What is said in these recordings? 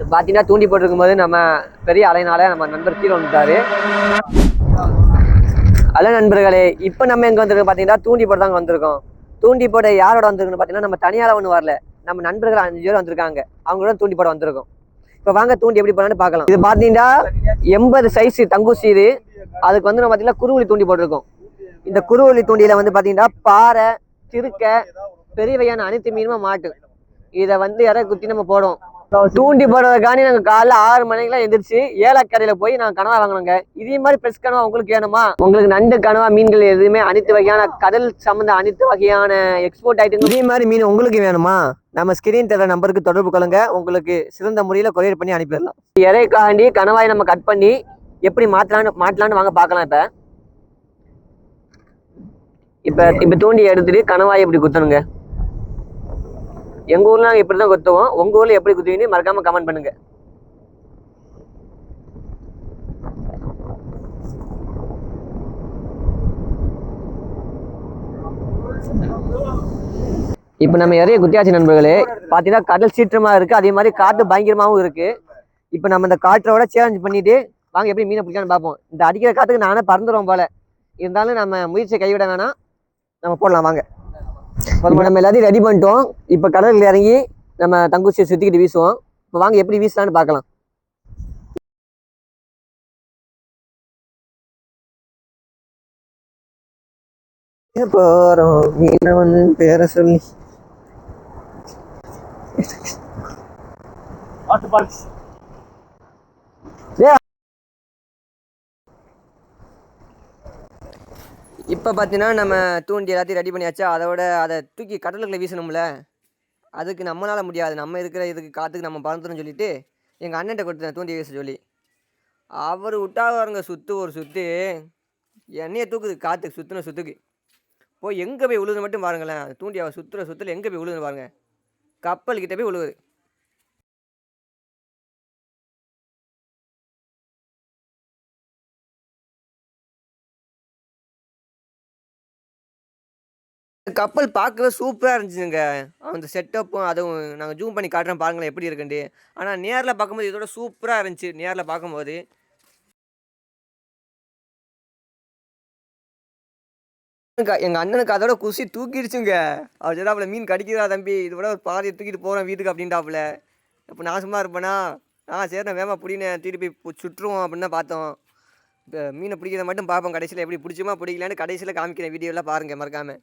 பார்த்தீங்கன்னா தூண்டி போட்டிருக்கும் போது நம்ம பெரிய அலைனால நம்ம நண்பர் கீழே வந்துட்டாரு ஹலோ நண்பர்களே இப்போ நம்ம எங்கே வந்திருக்கோம் பார்த்தீங்கன்னா தூண்டி போட தாங்க வந்திருக்கோம். தூண்டி போட யாரோட வந்திருக்குன்னு பார்த்தீங்கன்னா நம்ம தனியால ஒன்று வரல. நம்ம நண்பர்கள் அஞ்சு பேர் வந்திருக்காங்க. அவங்களோட தூண்டி போட வந்திருக்கோம். இப்போ வாங்க தூண்டி எப்படி போனான்னு பார்க்கலாம். இது பார்த்தீங்கன்னா எண்பது சைஸ் தங்குசி இது. அதுக்கு வந்து நம்ம பார்த்தீங்கன்னா குருவலி தூண்டி போட்டிருக்கோம். இந்த குருவலி தூண்டியில வந்து பார்த்தீங்கன்னா பாறை திருக்க பெரிய வகையான அனைத்து மீனும் மாட்டு. இதை வந்து யாராவது குத்தி நம்ம போடுவோம். தூண்டி போடுறதுக்காண்டி நாங்கள் காலைல ஆறு மணிக்கெல்லாம் எந்திரிச்சு ஏலக்கரையில போய் நாங்கள் கனவா வாங்கினோங்க. இதே மாதிரி ஃப்ரெஷ் கனவா உங்களுக்கு வேணுமா? உங்களுக்கு நண்டு கனவா மீன்கள் எதுவுமே அனைத்து வகையான கடல் சம்மந்த அனைத்து வகையான எக்ஸ்போர்ட் ஐட்டம் இதே மாதிரி மீன் உங்களுக்கு வேணுமா? நம்ம ஸ்கிரீன் தர நம்பருக்கு தொடர்பு கொள்ளுங்க. உங்களுக்கு சிறந்த முறையில் கொரியர் பண்ணி அனுப்பிடலாம். இறைக்காண்டி கனவாயை நம்ம கட் பண்ணி எப்படி மாற்றலான்னு மாட்டலான்னு வாங்க பார்க்கலாம் இப்போ. இப்போ இப்போ தூண்டி எடுத்துட்டு கனவாயை எப்படி குத்தணுங்க. எங்கள் ஊர்ல இப்படி தான் குத்துவோம். உங்க ஊர்ல எப்படி குத்துவீங்கன்னு மறக்காம கமெண்ட் பண்ணுங்க. இப்போ நம்ம நிறைய குத்தியாச்சு நண்பர்களே. பார்த்தீங்கன்னா கடல் சீற்றமா இருக்கு. அதே மாதிரி காற்று பயங்கரமாகவும் இருக்கு. இப்போ நம்ம இந்த காற்றோட சேலஞ்ச் பண்ணிட்டு வாங்க எப்படி மீனை பிடிக்கலாம்னு பார்ப்போம். இந்த அடிக்கிற காத்துக்கு நானே பறந்துடும் போல. இருந்தாலும் நம்ம முயற்சியை கைவிட வேணாம். நம்ம போடலாம் வாங்க. இப்போ நம்ம எல்லாத்தையும் ரெடி பண்ணிட்டோம். இப்போ கடலில் இறங்கி நம்ம தங்குச்சியை சுற்றிக்கிட்டு வீசுவோம். இப்போ வாங்க எப்படி வீசலாம்னு பார்க்கலாம். போறோம். மீனை வந்து பேர சொல்லி. இப்போ பார்த்தீங்கன்னா நம்ம தூண்டி எல்லாத்தையும் ரெடி பண்ணியாச்சு. அதோட அதை தூக்கி கடலுக்குள்ளே வீசணும்ல? அதுக்கு நம்மளால் முடியாது. நம்ம இருக்கிற இதுக்கு காற்றுக்கு நம்ம பறந்துடும் சொல்லிட்டு எங்கள் அண்ணன்ட்ட கொடுத்தேன் தூண்டி வீச சொல்லி. அவர் விட்டாங்க சுற்று ஒரு சுற்று எண்ணெயை தூக்குது காற்றுக்கு சுற்றுன சுற்றுக்கு போய் எங்கே போய் உழுது மட்டும் பாருங்களேன். தூண்டி அவர் சுற்றுற சுற்றுல எங்கே போய் விழுதுன்னு பாருங்கள் கப்பல்கிட்ட போய் விழுவுது கப்பல் பார்க்கவே சூப்பராக இருந்துச்சுங்க. அந்த செட்டப்பும் அதுவும் நாங்கள் ஜூம் பண்ணி காட்டுறோம் பாருங்களேன் எப்படி இருக்குன்ட்டு. ஆனால் நேரில் பார்க்கும்போது இதோட சூப்பராக இருந்துச்சு நேரில் பார்க்கும்போது. எங்கள் அண்ணனுக்கு அதோட குசி தூக்கிடுச்சுங்க. அவர் சொல்லாப்புல மீன் கடிக்கிறா தம்பி இதோட ஒரு பாதியை தூக்கிட்டு போகிறோம் வீட்டுக்கு அப்படின்ட்டாப்புல இப்போ நாசமாக இருப்பேனா? ஆ சரி வேமா பிடினே திருப்பி சுற்றுவோம் அப்படின்னு தான் பார்த்தோம். இப்போ மீனை பிடிக்கிறத மட்டும் பார்ப்போம் கடைசியில் எப்படி பிடிச்சுமா பிடிக்கலான்னு கடைசியில் காமிக்கிறேன் வீடியோலாம் பாருங்கள் மறக்காமல்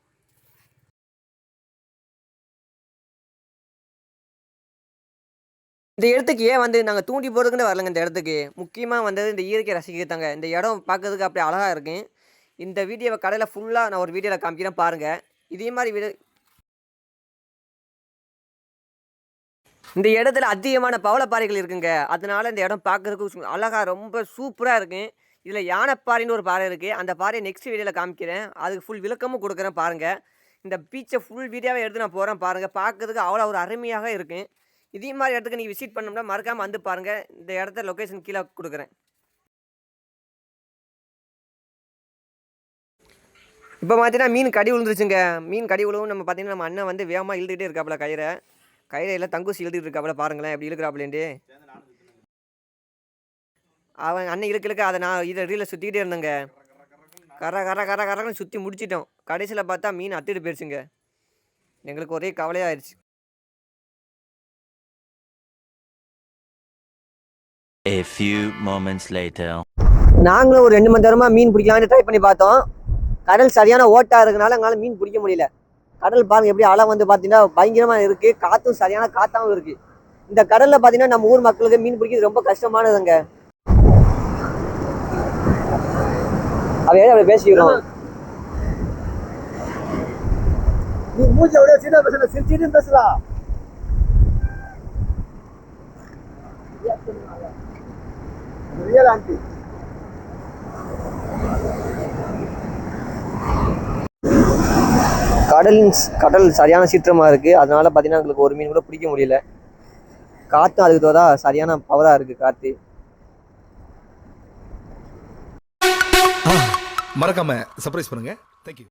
இந்த இடத்துக்கு ஏன் வந்து நாங்கள் தூண்டி போகிறதுக்குன்னு வரலங்க இந்த இடத்துக்கு? முக்கியமாக வந்தது இந்த இயற்கை ரசிக்கிறதாங்க இந்த இடம் பார்க்கறதுக்கு அப்படியே அழகாக இருக்கும் இந்த வீடியோவை கடையில் ஃபுல்லாக நான் ஒரு வீடியோவில் காமிக்கிறேன் பாருங்கள் இதே மாதிரி வீடு இந்த இடத்துல அதிகமான பவளப்பாறைகள் இருக்குங்க. அதனால இந்த இடம் பார்க்குறதுக்கு அழகாக ரொம்ப சூப்பராக இருக்கும் இதில் யானைப்பாறைன்னு ஒரு பாறை இருக்குது அந்த பாறையை நெக்ஸ்ட் வீடியோவில் காமிக்கிறேன். அதுக்கு ஃபுல் விளக்கமும் கொடுக்குறேன் பாருங்கள் இந்த பீச்சை ஃபுல் வீடியோவை எடுத்து நான் போகிறேன் பாருங்கள் பார்க்கறதுக்கு அவ்வளோ ஒரு அருமையாக இருக்குது இதே மாதிரி இடத்துக்கு நீங்கள் விசிட் பண்ணோம்னா மறக்காமல் வந்து பாருங்கள் இந்த இடத்த லொக்கேஷன் கீழே கொடுக்குறேன். இப்போ பார்த்தீங்கன்னா மீன் கடி விழுந்துருச்சுங்க. மீன் கடி விழுவும். நம்ம பார்த்தீங்கன்னா நம்ம அண்ணன் வந்து வேகமாக இழுத்துக்கிட்டே இருக்காப்புல கயிறை. கயிறை எல்லாம் தங்குசி இழுத்துட்டு இருக்காப்புல பாருங்களேன். எப்படி இழுக்கிறாப்புலேண்டு அவன் அண்ணன் இழுக்க இழுக்க அதை நான் இதை ரீலை சுற்றிக்கிட்டே இருந்தேங்க. கர கர கர கரன்னு சுற்றி முடிச்சிட்டோம். கடைசியில் பார்த்தா மீன் அத்திட்டு போயிடுச்சுங்க எங்களுக்கு ஒரே கவலையாயிருச்சு A few moments later. நாங்களும் ஒரு ரெண்டு மணி நேரமாக மீன் பிடிக்கலாம்னு ட்ரை பண்ணி பார்த்தோம். கடல் சரியான ஓட்டா இருக்கனால எங்களால் மீன் பிடிக்க முடியல. கடல் பாருங்க எப்படி அலை வந்து பார்த்தீங்கன்னா பயங்கரமா இருக்கு. காத்தும் சரியான காத்தாவும் இருக்கு. இந்த கடல்ல பார்த்தீங்கன்னா நம்ம ஊர் மக்களுக்கு மீன் பிடிக்கிறது ரொம்ப கஷ்டமானதுங்க. அப்படியே அப்படி பேசிக்கிறோம்? நீ மூஞ்சி அப்படியே சின்ன பசங்க சிரிச்சிட்டு பேசலாம் ரியல் கடலின் கடல் சரியான சீற்றமா இருக்கு. அதனால பார்த்தீங்கன்னா எங்களுக்கு ஒரு மீன் கூட பிடிக்க முடியல. காத்தும் அதுக்கு தோதா சரியான பவரா இருக்கு காத்து. மறக்காம சர்ப்ரைஸ் பண்ணுங்க.